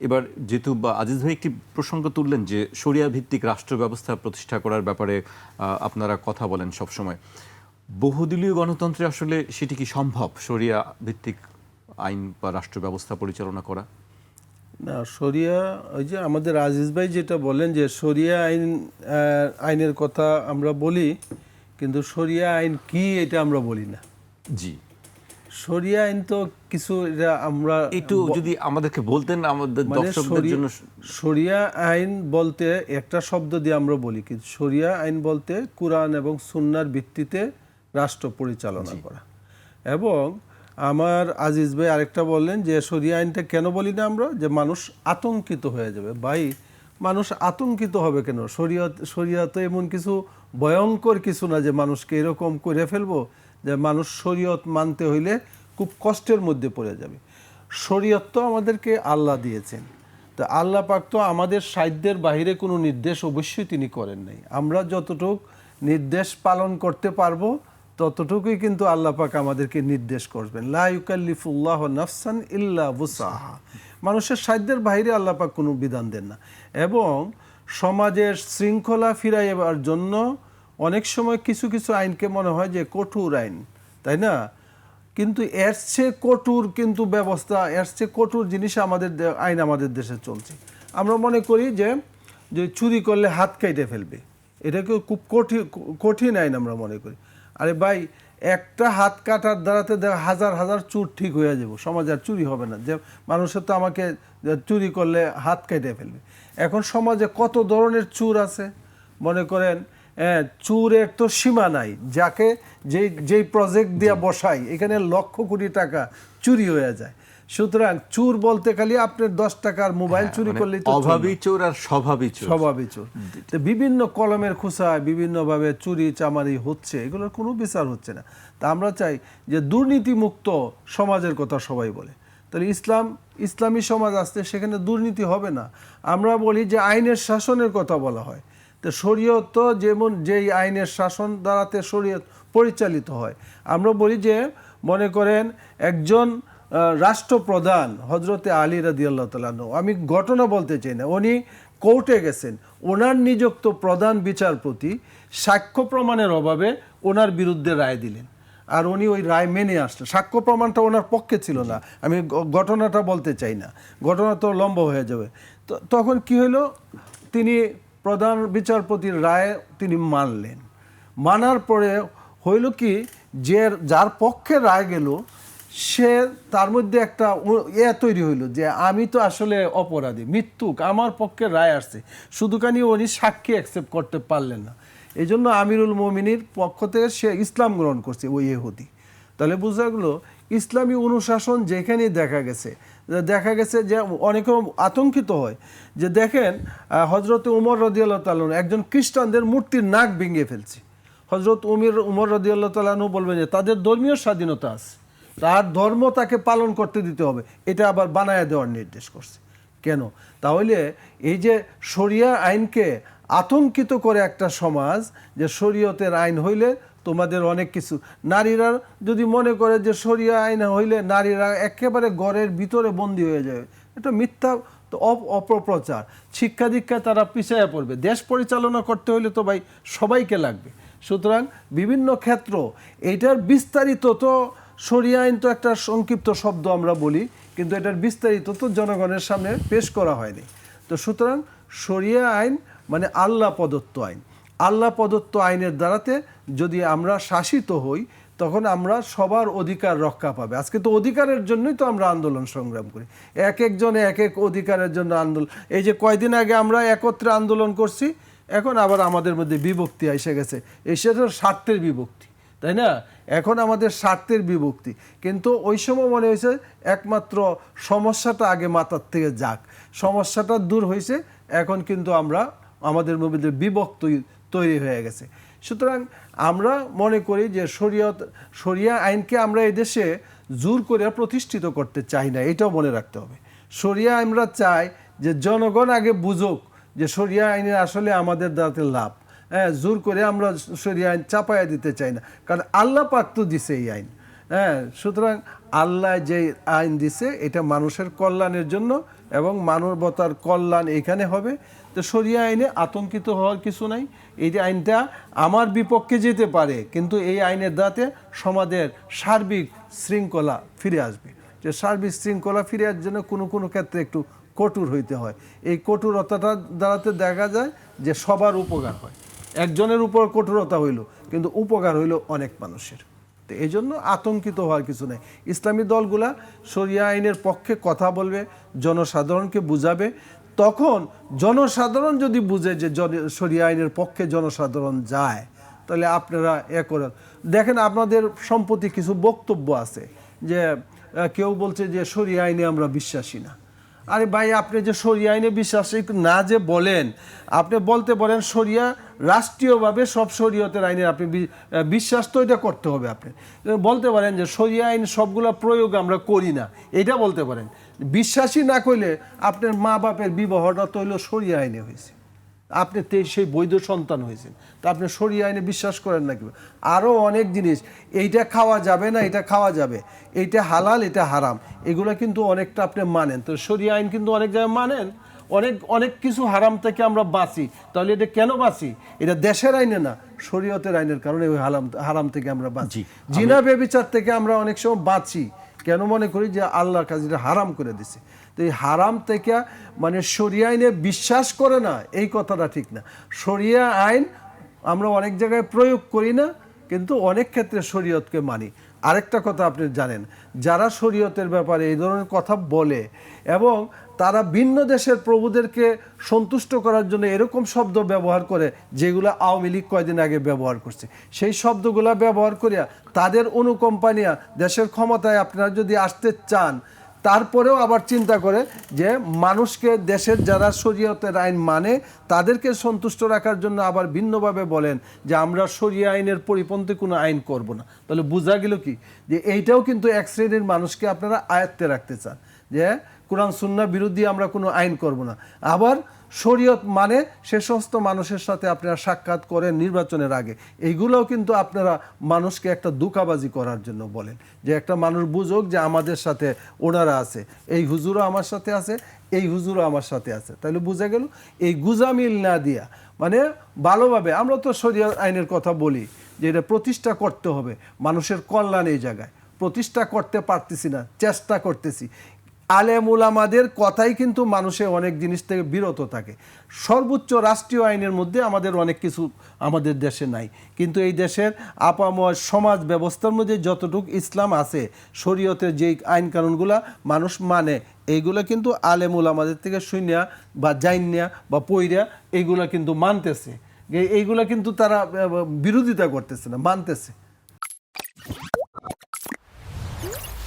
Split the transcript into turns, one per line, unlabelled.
এবার যেহেতু বা আজিজ ভাই একটি প্রসঙ্গ তুললেন যে শরিয়া ভিত্তিক রাষ্ট্র ব্যবস্থা প্রতিষ্ঠা করার ব্যাপারে আপনারা কথা বলেন সব সময় বহুদলীয় গণতন্ত্রে আসলে সেটি কি সম্ভব শরিয়া ভিত্তিক আইন বা রাষ্ট্র ব্যবস্থা পরিচালনা করা?
না শরিয়া ওই যে আমাদের আজিজ ভাই যেটা বলেন যে শরিয়া আইন আইনের কথা আমরা বলি কিন্তু শরিয়া আইন কি এটা আমরা বলি না।
জি।
শরিয়া আইন তো কিছু এটা আমরা
একটু যদি আমাদেরকে বলতেন আমাদের
মানে
দর্শকদের জন্য
শরিয়া আইন বলতে একটা শব্দ দিয়ে আমরা বলি কিন্তু শরিয়া আইন বলতে কোরআন এবং সুন্নার ভিত্তিতে রাষ্ট্র পরিচালনা করা। এবং আমার আজিজ ভাই আরেকটা বললেন যে শরিয়া আইনটা কেন বলি না আমরা? যে মানুষ আতঙ্কিত হয়ে যাবে। ভাই মানুষ আতঙ্কিত হবে কেন? শরীয়ত শরীয়ত এমন কিছু ভয়ঙ্কর কিছু না যে মানুষকে এরকম করে ফেলব যে মানুষ শরীয়ত মানতে হইলে খুব কষ্টের মধ্যে পড়ে যাবে। শরীয়ত তো আমাদেরকে আল্লাহ দিয়েছেন। তো আল্লাহ পাক তো আমাদের সাধ্যের বাইরে কোনো নির্দেশ অবশ্যই তিনি করেন নাই। আমরা যতটুক নির্দেশ পালন করতে পারব, ততটুকুই কিন্তু আল্লাহ পাক আমাদেরকে নির্দেশ করবেন। লা ইউকাল্লিফুল্লাহ নাফসান ইল্লা বুসাহা মানুষের সাধ্যের বাইরে আল্লাহ পাক কোনো বিধান দেন না। এবং সমাজের শৃঙ্খলা ফিরাইবার জন্য অনেক সময় কিছু কিছু আইনকে মনে হয় যে কঠোর আইন, তাই না? কিন্তু এর চেয়ে কঠোর কিন্তু ব্যবস্থা, এর চেয়ে কঠোর জিনিস আমাদের আইন আমাদের দেশে চলছে। আমরা মনে করি যে যে চুরি করলে হাত কেটে ফেলবে। এটাকে খুব কঠিন কঠিন আইন আমরা মনে করি। আরে ভাই, একটা হাত কাটার দ্বারাতে হাজার হাজার চুর ঠিক হয়ে যাব। সমাজ আর চুরি হবে না। যে মানুষের তো আমাকে চুরি করলে হাত কেটে ফেলবে। এখন সমাজে কত ধরনের চুর আছে? মনে করেন চুরের তো সীমা নাই। যাকে যে যেই প্রজেক্ট দিয়ে বসাই এখানে লক্ষ কোটি টাকা চুরি হয়ে যায়। সুতরাং চুর বলতে খালি আপনার দশ টাকার মোবাইল চুরি
মানে
না।
অভাবী চোর আর স্বভাবী চোর।
স্বভাবই চোর। বিভিন্ন কলমের খোসায় বিভিন্নভাবে চুরি চামারি হচ্ছে এগুলোর কোনো বিচার হচ্ছে না। তা আমরা চাই যে দুর্নীতিমুক্ত সমাজের কথা সবাই বলে। তাহলে ইসলাম ইসলামী সমাজ আসতে সেখানে দুর্নীতি হবে না। আমরা বলি যে আইনের শাসনের কথা বলা হয়। তো শরীয়ত তো যেমন যেই আইনের শাসন দ্বারাতে শরীয়ত পরিচালিত হয়। আমরা বলি যে, মনে করেন একজন রাষ্ট্রপ্রধান হজরতে আলী রাদি আল্লাহ আমি ঘটনা বলতে চাই না, উনি কোর্টে গেছেন। ওনার নিযুক্ত প্রধান বিচারপতি সাক্ষ্য প্রমাণের অভাবে ওনার বিরুদ্ধে রায় দিলেন। আর উনি ওই রায় মেনে আসলেন। সাক্ষ্য প্রমাণটা ওনার পক্ষে ছিল না। আমি ঘটনাটা বলতে চাই না। ঘটনা তো লম্বা হয়ে যাবে। তো তখন কি হলো তিনি প্রধান বিচারপতির রায় তিনি মানলেন। মানার পরে হইল কি, যে যার পক্ষে রায় গেল, সে তার মধ্যে একটা ইয়ে তৈরি হইল যে আমি তো আসলে অপরাধী, মৃত্যুক আমার পক্ষে রায় আসছে। শুধুখানি উনি সাক্ষী অ্যাকসেপ্ট করতে পারলেন না। এই জন্য আমিরুল মমিনীর পক্ষ থেকে সে ইসলাম গ্রহণ করছে ওই ইহুদি। তাহলে বোঝা গেলো, ইসলামী অনুশাসন যেখানেই দেখা গেছে দেখা গেছে যে অনেকে আতঙ্কিত হয়। যে দেখেন হজরত উমর রদিয়াল্লাহ তালন একজন খ্রিস্টানদের মূর্তির নাক ভেঙে ফেলছে। হজরত উমির, উমর রদিয়াল্লাহ তালানু বলবেন যে, তাদের ধর্মীয় স্বাধীনতা আছে। তার ধর্ম তাকে পালন করতে দিতে হবে। এটা আবার বানায় দেওয়ার নির্দেশ করছে। কেন? তাহলে এই যে শরিয়া আইনকে আতঙ্কিত করে একটা সমাজ, যে শরীয়তের আইন হইলে তোমাদের অনেক কিছু। নারীরা যদি মনে করে যে শরিয়া আইন হইলে নারীরা একেবারে ঘরের ভিতরে বন্দী হয়ে যাবে। এটা মিথ্যা তো অপ- অপপ্রচার। শিক্ষা দীক্ষায় তারা পিছিয়ে পড়বে। দেশ পরিচালনা করতে হলে তো ভাই সবাইকে লাগবে। সুতরাং বিভিন্ন ক্ষেত্র এটার বিস্তারিত তো শরিয়া আইন তো একটা সংক্ষিপ্ত শব্দ আমরা বলি, কিন্তু এটার বিস্তারিত তো জনগণের সামনে পেশ করা হয়নি। তো সুতরাং শরিয়া আইন মানে আল্লাহ প্রদত্ত আইন। আল্লাহ প্রদত্ত আইনের দ্বারাতে যদি আমরা শাসিত হই, তখন আমরা সবার অধিকার রক্ষা পাবে। আজকে তো অধিকারের জন্যই তো আমরা আন্দোলন সংগ্রাম করি। এক একজনে এক এক অধিকারের জন্য আন্দোলন এই যে কয়দিন আগে আমরা একত্রে আন্দোলন করছি, এখন আবার আমাদের মধ্যে বিভক্তি এসে গেছে। এসে তো স্বার্থের বিভক্তি, তাই না? এখন আমাদের স্বার্থের বিভক্তি। কিন্তু ওই সময় মনে হয়েছে একমাত্র সমস্যাটা আগে মাথার থেকে যাক। সমস্যাটা দূর হয়েছে, এখন কিন্তু আমরা আমাদের মধ্যে বিভক্ত তৈরি হয়ে গেছে। সুতরাং আমরা মনে করি যে শরীয়ত, শরিয়া আইনকে আমরা এদেশে জোর করে প্রতিষ্ঠিত করতে চাই না, এটাও মনে রাখতে হবে। শরিয়া আমরা চাই যে জনগণ আগে বুঝুক যে শরিয়া আইনের আসলে আমাদের দ্বারাতে লাভ। হ্যাঁ জোর করে আমরা শরিয়া আইন চাপায়া দিতে চাই না, কারণ আল্লাহ পাক তো দিছে এই আইন। হ্যাঁ সুতরাং আল্লাহ যে আইন দিছে, এটা মানুষের কল্যাণের জন্য এবং মানবতার কল্যাণ এখানে হবে। তো সরিয়া আইনে আতঙ্কিত হওয়ার কিছু নাই। এই আইনটা আমার বিপক্ষে যেতে পারে, কিন্তু এই আইনের দ্বারাতে সমাজের সার্বিক শৃঙ্খলা ফিরে আসবে। যে সার্বিক শৃঙ্খলা ফিরে আসার জন্য কোনো কোনো ক্ষেত্রে একটু কঠোর হইতে হয়। এই কঠোরতাটা দ্বারাতে দেখা যায় যে সবার উপকার হয়। একজনের উপর কঠোরতা হইল, কিন্তু উপকার হইল অনেক মানুষের। তো এই জন্য আতঙ্কিত হওয়ার কিছু নেই। ইসলামী দলগুলা সরিয়া আইনের পক্ষে কথা বলবে, জনসাধারণকে বুঝাবে তখন জনসাধারণ যদি বুঝে যে শরিয়া আইনের পক্ষে জনসাধারণ যায়, তাহলে আপনারা এ করেন। দেখেন আপনাদের সম্প্রতি কিছু বক্তব্য আছে যে কেউ বলছে যে শরিয়া আইনে আমরা বিশ্বাসী না। আরে ভাই, আপনি যে সরিয়া আইনে বিশ্বাসী না যে বলেন, আপনি বলতে পারেন সরিয়া রাষ্ট্রীয়ভাবে সব শরীয়তের আইনে আপনি বিশ্বাস তো এটা করতে হবে আপনি। বলতে পারেন যে সরিয়া আইন সবগুলো প্রয়োগ আমরা করি না, এটা বলতে পারেন। বিশ্বাসী না করলে আপনার মা বাপের বিবাহটা তো সরিয়া আইনে হয়েছে আপনি সেই বৈধ সন্তান হয়েছেন। তা আপনি শরিয়া আইনে বিশ্বাস করেন না কি আরও অনেক জিনিস। এইটা খাওয়া যাবে না এটা খাওয়া যাবে। এইটা হালাল এটা হারাম। এগুলো কিন্তু অনেকটা আপনি মানেন। তো শরিয়া আইন কিন্তু অনেক জায়গায় মানেন। অনেক অনেক কিছু হারাম থেকে আমরা বাঁচি। তাহলে এটা কেন বাঁচি? এটা দেশের আইনে না শরীয়তের আইনের কারণে ওই হারাম হারাম থেকে আমরা বাঁচি। জিনা বেবিচার থেকে আমরা অনেক সময় বাঁচি। কেন মনে করি যে আল্লাহর কাছে এটা হারাম করে দিছে? তো এই হারাম থেকে মানে শরিয়া আইনে বিশ্বাস করে না, এই কথাটা ঠিক না। সরিয়া আইন আমরা অনেক জায়গায় প্রয়োগ করি না, কিন্তু অনেক ক্ষেত্রে শরীয়তকে মানি। আরেকটা কথা আপনি জানেন, যারা শরীয়তের ব্যাপারে এই ধরনের কথা বলে এবং তারা ভিন্ন দেশের প্রভুদেরকে সন্তুষ্ট করার জন্য এরকম শব্দ ব্যবহার করে যেগুলো আওয়ামী লীগ কয়দিন আগে ব্যবহার করছে। সেই শব্দগুলো ব্যবহার করিয়া তাদের অনুকম্পানিয়া দেশের ক্ষমতায় আপনারা যদি আসতে চান, তারপরেও আবার চিন্তা করে যে মানুষকে দেশের যারা শরীয়তের আইন মানে তাদেরকে সন্তুষ্ট রাখার জন্য আবার ভিন্নভাবে বলেন যে আমরা শরিয়া আইনের পরিপন্থী কোনো আইন করব না। তাহলে বোঝা গেল কি? যে এইটাও কিন্তু এক শ্রেণির মানুষকে আপনারা আয়ত্তে রাখতে চান। যে কোরআন, সুন্নার বিরুদ্ধে আমরা কোনো আইন করব না। আবার শরীয়ত মানে সে সমস্ত মানুষের সাথে আপনারা সাক্ষাৎ করেন নির্বাচনের আগে। এইগুলোও কিন্তু আপনারা মানুষকে একটা দুকাবাজি করার জন্য বলেন। যে একটা মানুষ বুঝুক যে আমাদের সাথে ওনারা আছে, এই হুজুরও আমার সাথে আছে, এই হুজুরও আমার সাথে আছে। তাহলে বোঝা গেল, এই গুজামিল না দিয়া মানে ভালোভাবে, আমরা তো শরিয়া আইনের কথা বলি যে এটা প্রতিষ্ঠা করতে হবে মানুষের কল্যাণ এই জায়গায়। প্রতিষ্ঠা করতে পারতেছি না, চেষ্টা করতেছি। আলেমুল আমাদের কথাই কিন্তু মানুষে অনেক জিনিস থেকে বিরত থাকে। সর্বোচ্চ রাষ্ট্রীয় আইনের মধ্যে আমাদের অনেক কিছু আমাদের দেশে নাই। কিন্তু এই দেশের আপাময় সমাজ ব্যবস্থার মধ্যে যতটুকু ইসলাম আছে, শরীয়তের যেই আইন কানুনগুলা মানুষ মানে এইগুলো কিন্তু আলেমুল আমাদের থেকে শুনিয়া বা জাইনিয়া বা পইরা এইগুলা কিন্তু মানতেছে। এই- এইগুলা কিন্তু তারা বিরোধিতা করতেছে না, মানতেছে।